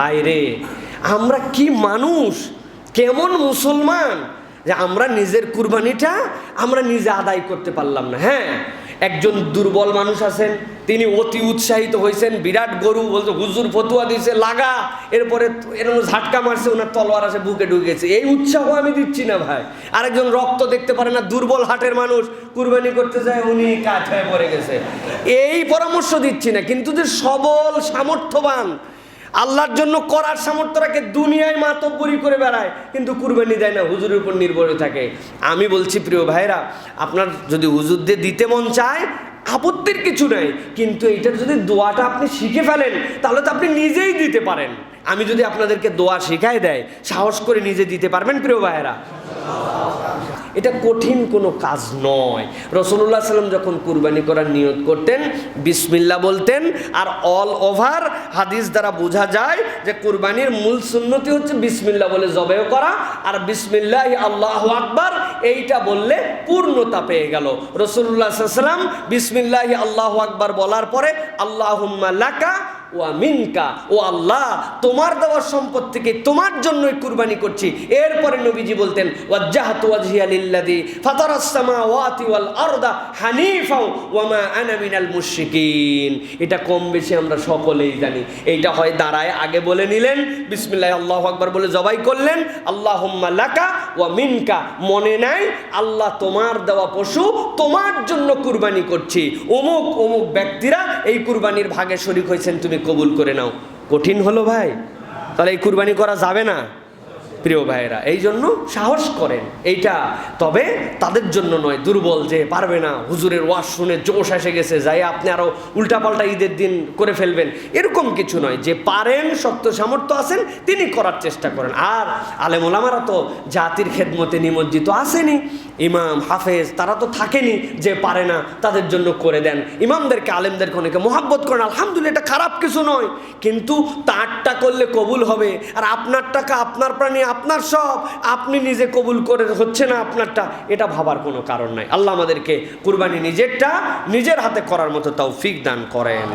ভাই রে আমরা কি মানুষ? কেমন মুসলমান? যে আমরা নিজের কুরবানিটা আমরা নিজে আদায় করতে পারলাম না। হ্যাঁ একজন দুর্বল মানুষ আছেন, তিনি অতি উৎসাহিত হয়েছেন, বিরাট গরু বলছে, হুজুর ফতুয়া দিয়েছে লাগা। এরপরে এরকম ঝাটকা মারছে, ওনার তলোয়ার আছে বুকে ঢুকেছে। এই উৎসাহ আমি দিচ্ছি না ভাই। আরেকজন রক্ত দেখতে পারে না, দুর্বল হাটের মানুষ, কুরবানি করতে যায়, উনি কাঠ হয়ে পড়ে গেছে। এই পরামর্শ দিচ্ছি না, কিন্তু যে সবল, সামর্থ্যবান আল্লাহর জন্য করার সামর্থ্য রাখে, দুনিয়ায় মাতব্বরি করে বেড়ায়, কিন্তু কুরবানি দেয় না, হুজুরের উপর নির্ভর থাকে। আমি বলছি, প্রিয় ভাইরা আপনার যদি হুজুর দিয়ে দিতে মন চায়, আপত্তির কিছু নাই, কিন্তু এইটার যদি দোয়াটা আপনি শিখে ফেলেন, তাহলে তো আপনি নিজেই দিতে পারেন। আমি যদি আপনাদেরকে দোয়া শিখাই দেয়, সাহস করে নিজে দিতে পারবেন, প্রিয় ভাইয়েরা? এটা কঠিন কোনো কাজ নয়। রসুল্লাহ সাল্লাম যখন কুরবানি করার নিয়ত করতেন বিসমিল্লা বলতেন, আর অল ওভার হাদিস দ্বারা বোঝা যায় যে কুরবানির মূল সুন্নতি হচ্ছে বিসমিল্লা বলে জবেও করা, আর বিসমিল্লাহ আল্লাহ আকবার এইটা বললে পূর্ণতা পেয়ে গেল। রসুল্লাহ সাল্লাম বিসমিল্লাহ আল্লাহ আকবার বলার পরে আল্লাহ লাকা ওয়া মিনকা, ও আল্লাহ, তোমার দেওয়ার সম্পদ থেকে তোমার জন্যই কুরবানি করছি। এরপরে নবীজি বলতেন, ওয়াজ্জাহাতু ওয়াজহিয়া লিল্লাযী ফাতারাস সামাওয়াতি ওয়াল আরদা হানিফাও ওয়া মা আনা মিনাল মুশরিকিন। এটা কম বেশি আমরা সকলেই জানি। এইটা হয় দাঁড়ায় আগে বলে নিলেন, বিসমিল্লাহ, আল্লাহু আকবার বলে জবাই করলেন, আল্লাহুম্মা লাকা ওয়া মিনকা। মনে নাই, আল্লাহ তোমার দেওয়া পশু তোমার জন্য কুরবানি করছি। অমুক অমুক ব্যক্তিরা এই কুরবানির ভাগে শরিক হয়েছেন, তুমি কবুল করে নাও। কঠিন হলো ভাই। তাহলে এই কুরবানি করা যাবে না। প্রিয় ভাইয়েরা এই জন্য সাহস করেন। এইটা তবে তাদের জন্য নয়, দুর্বল যে পারবে না। হুজুরের ওয়াজ শুনে জোশ এসে গেছে, যাই আপনি আরও উল্টাপাল্টা ঈদের দিন করে ফেলবেন। এরকম কিছু নয়, যে পারেন, শক্ত সামর্থ্য আছেন, তিনি করার চেষ্টা করেন। আর আলেম ওলামারা তো জাতির খেদমতে নিমজ্জিত আসেনি ইমাম, হাফেজ, তারা তো থাকেনি যে পারে না, তাদের জন্য করে দেন। ইমামদেরকে, আলেমদেরকে অনেকে মোহাব্বত করেন, আলহামদুলিল্লাহ, এটা খারাপ কিছু নয়। কিন্তু তারটা করলে কবুল হবে। আর আপনার টাকা, আপনার প্রাণী আপনার সব আপনি নিজে কবুল করে হচ্ছে না আপনারটা, এটা ভাবার কোনো কারণ নাই। আল্লাহ আমাদেরকে কুরবানি নিজেরটা নিজের হাতে করার মতো তাও ফিক দান করেন।